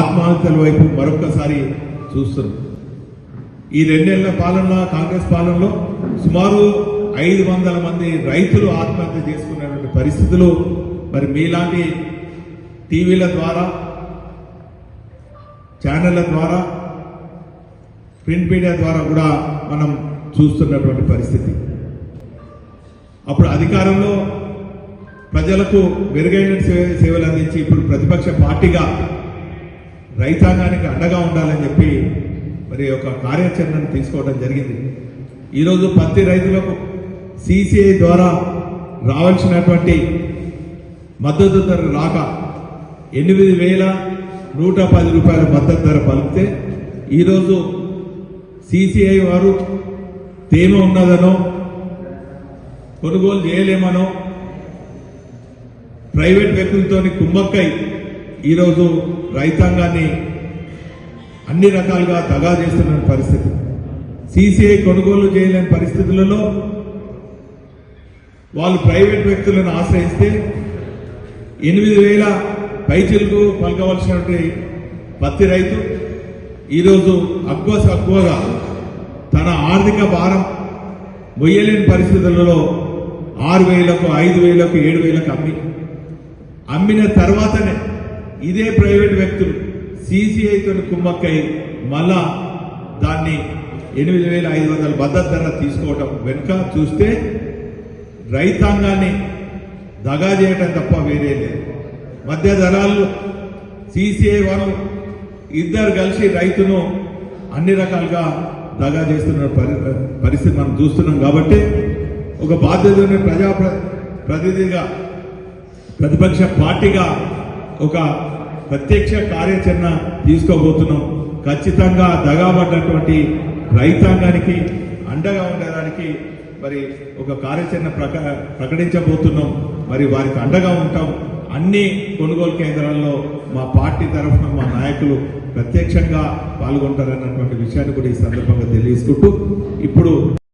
ఆత్మహత్యల వైపు మరొకసారి చూస్తున్నాం. ఈ రెండేళ్ళ పాలన కాంగ్రెస్ పాలనలో సుమారు ఐదు వందల మంది రైతులు ఆత్మహత్య చేసుకున్నటువంటి పరిస్థితులు మరి మీలాంటి టీవీల ద్వారా ఛానళ్ళ ద్వారా ప్రింట్ మీడియా ద్వారా కూడా మనం చూస్తున్నటువంటి పరిస్థితి. అప్పుడు అధికారంలో ప్రజలకు మెరుగైన సేవలు అందించి ఇప్పుడు ప్రతిపక్ష పార్టీగా రైతాంగానికి అండగా ఉండాలని చెప్పి మరి ఒక కార్యాచరణను తీసుకోవడం జరిగింది. ఈరోజు పత్తి రైతులకు సిసిఐ ద్వారా రావాల్సినటువంటి మద్దతు ధర రాక ఎనిమిది వేల నూట పది రూపాయల మద్దతు ధర పలికితే ఈరోజు సిసిఐ వారు తేమ ఉన్నదనో కొనుగోలు చేయలేమనో ప్రైవేట్ వ్యక్తులతోని కుమ్మక్కై ఈరోజు రైతాంగాన్ని అన్ని రకాలుగా దగా చేస్తున్న పరిస్థితి. సీసీఐ కొనుగోలు చేయలేని పరిస్థితులలో వాళ్ళు ప్రైవేట్ వ్యక్తులను ఆశ్రయిస్తే ఎనిమిది వేల పైచిలకు పలకవలసినటువంటి పత్తి రైతు ఈరోజు అక్కువ తక్కువగా తన ఆర్థిక భారం మొయ్యలేని పరిస్థితులలో ఆరు వేలకు ఐదు వేలకు ఏడు వేలకు అమ్మి అమ్మిన తర్వాతనే ఇదే ప్రైవేట్ వ్యక్తులు సిసిఐతో కుమ్మక్కై మళ్ళా దాన్ని ఎనిమిది వేల ఐదు వందల భద్రత ధర తీసుకోవటం వెనుక చూస్తే రైతాంగాన్ని దగా చేయటం తప్ప వేరే లేదు. మధ్య ధరాలు సీసీఐ వాళ్ళు ఇద్దరు కలిసి రైతును అన్ని రకాలుగా దగా చేస్తున్న పరి- పరిస్థితి మనం చూస్తున్నాం. కాబట్టి ఒక బాధ్యతని ప్రజా ప్రతినిధిగా ప్రతిపక్ష పార్టీగా ఒక ప్రత్యక్ష కార్యాచరణ తీసుకోబోతున్నాం. ఖచ్చితంగా దగాబడ్డటువంటి రైతాంగానికి అండగా ఉండడానికి మరి ఒక కార్యాచరణ ప్రక ప్రకటించబోతున్నాం. మరి వారికి అండగా ఉంటాం. అన్ని కొనుగోలు కేంద్రాల్లో మా పార్టీ తరఫున మా నాయకులు ప్రత్యక్షంగా పాల్గొంటారన్నటువంటి విషయాన్ని కూడా ఈ సందర్భంగా తెలియజేసుకుంటూ ఇప్పుడు